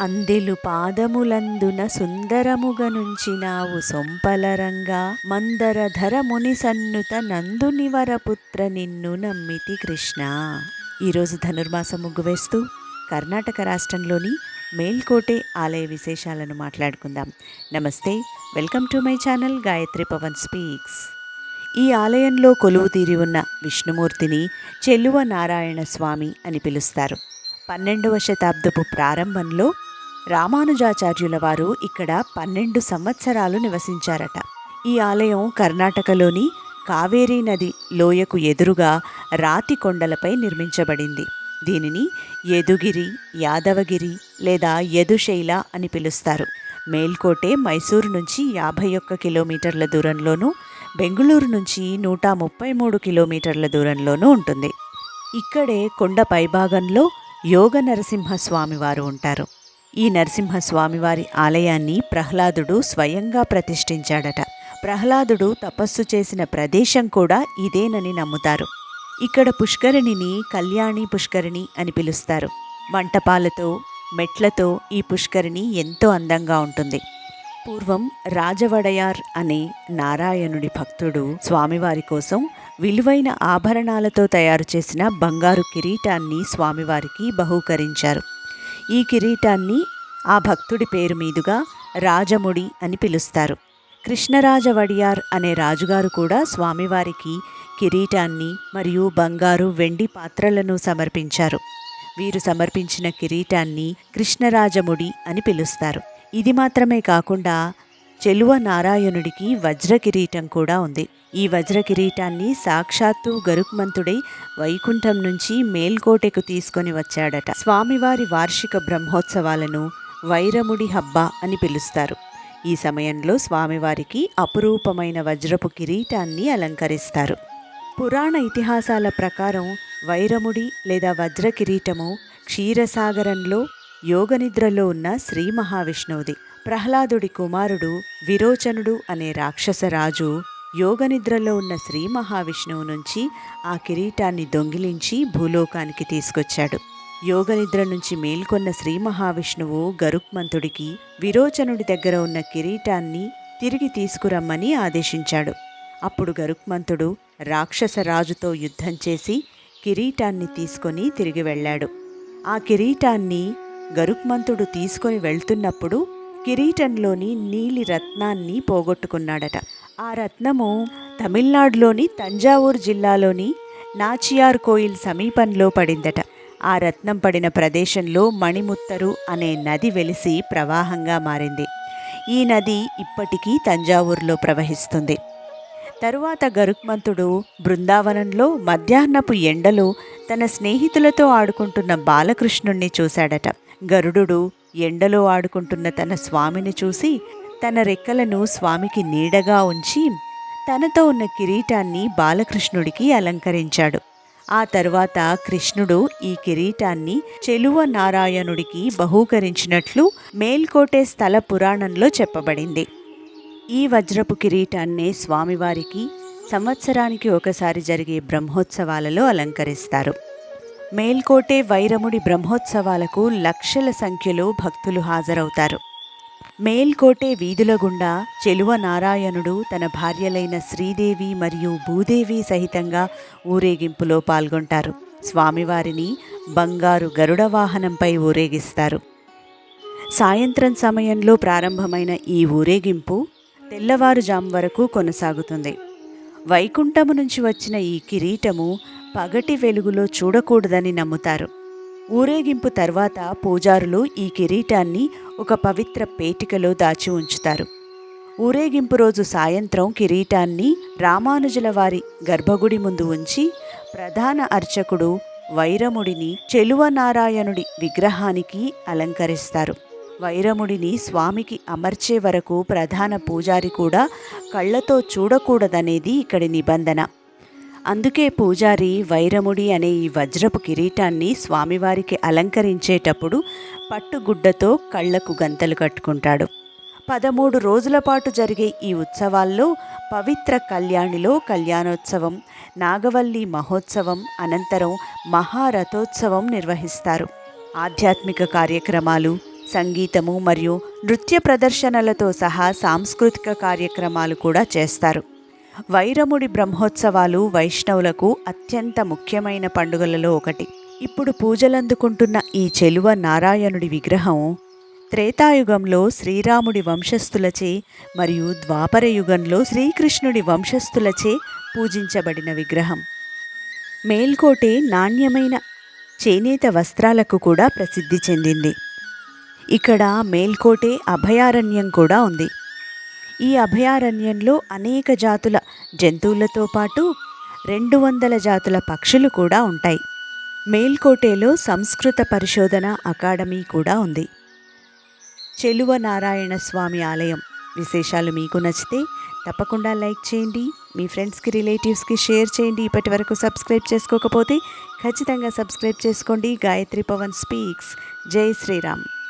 అందెలు పాదములందున సుందరముగనుంచినావు సొంపలరంగా. మందరధర ముని సన్నుత నందునివరపుత్ర నిన్ను నమ్మితి కృష్ణ. ఈరోజు ధనుర్మాసం ముగ్గువేస్తూ కర్ణాటక రాష్ట్రంలోని మేల్కోటే ఆలయ విశేషాలను మాట్లాడుకుందాం. Namaste welcome to my channel Gayatri Pavan speaks. ఈ ఆలయంలో కొలువు తీరి ఉన్న విష్ణుమూర్తిని చెల్లువ నారాయణ స్వామి అని పిలుస్తారు. పన్నెండవ శతాబ్దపు ప్రారంభంలో రామానుజాచార్యుల వారు ఇక్కడ పన్నెండు సంవత్సరాలు నివసించారట. ఈ ఆలయం కర్ణాటకలోని కావేరీ నది లోయకు ఎదురుగా రాతి కొండలపై నిర్మించబడింది. దీనిని యదుగిరి యాదవగిరి లేదా యదుశైల అని పిలుస్తారు. మేల్కోటే మైసూరు నుంచి యాభై ఒక్క కిలోమీటర్ల దూరంలోనూ బెంగుళూరు నుంచి నూట ముప్పై మూడు కిలోమీటర్ల దూరంలోనూ ఉంటుంది. ఇక్కడే కొండ పైభాగంలో యోగ నరసింహస్వామివారు ఉంటారు. ఈ నరసింహస్వామివారి ఆలయాన్ని ప్రహ్లాదుడు స్వయంగా ప్రతిష్ఠించాడట. ప్రహ్లాదుడు తపస్సు చేసిన ప్రదేశం కూడా ఇదేనని నమ్ముతారు. ఇక్కడ పుష్కరిణిని కళ్యాణి పుష్కరిణి అని పిలుస్తారు. మంటపాలతో మెట్లతో ఈ పుష్కరిణి ఎంతో అందంగా ఉంటుంది. పూర్వం రాజవడయార్ అనే నారాయణుడి భక్తుడు స్వామివారి కోసం విలువైన ఆభరణాలతో తయారు చేసిన బంగారు కిరీటాన్ని స్వామివారికి బహూకరించారు. ఈ కిరీటాన్ని ఆ భక్తుడి పేరు మీదుగా రాజముడి అని పిలుస్తారు. కృష్ణరాజ వడియార్ అనే రాజుగారు కూడా స్వామివారికి కిరీటాన్ని మరియు బంగారు వెండి పాత్రలను సమర్పించారు. వీరు సమర్పించిన కిరీటాన్ని కృష్ణరాజముడి అని పిలుస్తారు. ఇది మాత్రమే కాకుండా చెలువ నారాయణుడికి వజ్ర కిరీటం కూడా ఉంది. ఈ వజ్ర కిరీటాన్ని సాక్షాత్తు గరుక్మంతుడై వైకుంఠం నుంచి మేల్కోటెకు తీసుకొని వచ్చాడట. స్వామివారి వార్షిక బ్రహ్మోత్సవాలను వైరముడి హబ్బ అని పిలుస్తారు. ఈ సమయంలో స్వామివారికి అపురూపమైన వజ్రపు కిరీటాన్ని అలంకరిస్తారు. పురాణ ఇతిహాసాల ప్రకారం వైరముడి లేదా వజ్ర కిరీటము క్షీరసాగరంలో యోగనిద్రలో ఉన్న శ్రీ మహావిష్ణువుది. ప్రహ్లాదుడి కుమారుడు విరోచనుడు అనే రాక్షసరాజు యోగనిద్రలో ఉన్న శ్రీ మహావిష్ణువు నుంచి ఆ కిరీటాన్ని దొంగిలించి భూలోకానికి తీసుకొచ్చాడు. యోగనిద్ర నుంచి మేల్కొన్న శ్రీ మహావిష్ణువు గరుక్మంతుడికి విరోచనుడి దగ్గర ఉన్న కిరీటాన్ని తిరిగి తీసుకురమ్మని ఆదేశించాడు. అప్పుడు గరుక్మంతుడు రాక్షసరాజుతో యుద్ధం చేసి కిరీటాన్ని తీసుకొని తిరిగి వెళ్ళాడు. ఆ కిరీటాన్ని గరుక్మంతుడు తీసుకొని వెళ్తున్నప్పుడు కిరీటంలోని నీలి రత్నాన్ని పోగొట్టుకున్నాడట. ఆ రత్నము తమిళనాడులోని తంజావూరు జిల్లాలోని నాచియార్ కోయిల్ సమీపంలో పడిందట. ఆ రత్నం పడిన ప్రదేశంలో మణిముత్తరు అనే నది వెలిసి ప్రవాహంగా మారింది. ఈ నది ఇప్పటికీ తంజావూరులో ప్రవహిస్తుంది. తరువాత గరుక్మంతుడు బృందావనంలో మధ్యాహ్నపు ఎండలో తన స్నేహితులతో ఆడుకుంటున్న బాలకృష్ణుణ్ణి చూశాడట. గరుడు ఎండలో ఆడుకుంటున్న తన స్వామిని చూసి తన రెక్కలను స్వామికి నీడగా ఉంచి తనతో ఉన్న కిరీటాన్ని బాలకృష్ణుడికి అలంకరించాడు. ఆ తరువాత కృష్ణుడు ఈ కిరీటాన్ని చెలువ నారాయణుడికి బహూకరించినట్లు మేల్కోటే స్థల పురాణంలో చెప్పబడింది. ఈ వజ్రపు కిరీటాన్నే స్వామివారికి సంవత్సరానికి ఒకసారి జరిగే బ్రహ్మోత్సవాలలో అలంకరిస్తారు. మేల్కోటే వైరముడి బ్రహ్మోత్సవాలకు లక్షల సంఖ్యలో భక్తులు హాజరవుతారు. మేల్కోటే వీధుల గుండా చెలువ నారాయణుడు తన భార్యలైన శ్రీదేవి మరియు భూదేవి సహితంగా ఊరేగింపులో పాల్గొంటారు. స్వామివారిని బంగారు గరుడ వాహనంపై ఊరేగిస్తారు. సాయంత్రం సమయంలో ప్రారంభమైన ఈ ఊరేగింపు తెల్లవారుజాము వరకు కొనసాగుతుంది. వైకుంఠము నుంచి వచ్చిన ఈ కిరీటము పగటి వెలుగులో చూడకూడదని నమ్ముతారు. ఊరేగింపు తర్వాత పూజారులు ఈ కిరీటాన్ని ఒక పవిత్ర పేటికలో దాచి ఉంచుతారు. ఊరేగింపు రోజు సాయంత్రం కిరీటాన్ని రామానుజుల వారి గర్భగుడి ముందు ఉంచి ప్రధాన అర్చకుడు వైరముడిని చెలువనారాయణుడి విగ్రహానికి అలంకరిస్తారు. వైరముడిని స్వామికి అమర్చే వరకు ప్రధాన పూజారి కూడా కళ్ళతో చూడకూడదనేది ఇక్కడి నిబంధన. అందుకే పూజారి వైరముడి అనే ఈ వజ్రపు కిరీటాన్ని స్వామివారికి అలంకరించేటప్పుడు పట్టుగుడ్డతో కళ్ళకు గంతలు కట్టుకుంటాడు. పదమూడు రోజుల పాటు జరిగే ఈ ఉత్సవాల్లో పవిత్ర కళ్యాణిలో కళ్యాణోత్సవం నాగవల్లి మహోత్సవం అనంతరం మహారథోత్సవం నిర్వహిస్తారు. ఆధ్యాత్మిక కార్యక్రమాలు సంగీతము మరియు నృత్య ప్రదర్శనలతో సహా సాంస్కృతిక కార్యక్రమాలు కూడా చేస్తారు. వైరముడి బ్రహ్మోత్సవాలు వైష్ణవులకు అత్యంత ముఖ్యమైన పండుగలలో ఒకటి. ఇప్పుడు పూజలందుకుంటున్న ఈ చెలువ నారాయణుడి విగ్రహం త్రేతాయుగంలో శ్రీరాముడి వంశస్థులచే మరియు ద్వాపర యుగంలో శ్రీకృష్ణుడి వంశస్థులచే పూజించబడిన విగ్రహం. మేల్కోటే నాణ్యమైన చేనేత వస్త్రాలకు కూడా ప్రసిద్ధి చెందింది. ఇక్కడ మేల్కోటే అభయారణ్యం కూడా ఉంది. ఈ అభయారణ్యంలో అనేక జాతుల జంతువులతో పాటు రెండు వందల జాతుల పక్షులు కూడా ఉంటాయి. మేల్కోటేలో సంస్కృత పరిశోధన అకాడమీ కూడా ఉంది. చెలువ నారాయణ స్వామి ఆలయం విశేషాలు మీకు నచ్చితే తప్పకుండా లైక్ చేయండి మీ ఫ్రెండ్స్కి రిలేటివ్స్కి షేర్ చేయండి. ఇప్పటి వరకు సబ్స్క్రైబ్ చేసుకోకపోతే ఖచ్చితంగా సబ్స్క్రైబ్ చేసుకోండి. గాయత్రి పవన్ స్పీక్స్. జై శ్రీరామ్.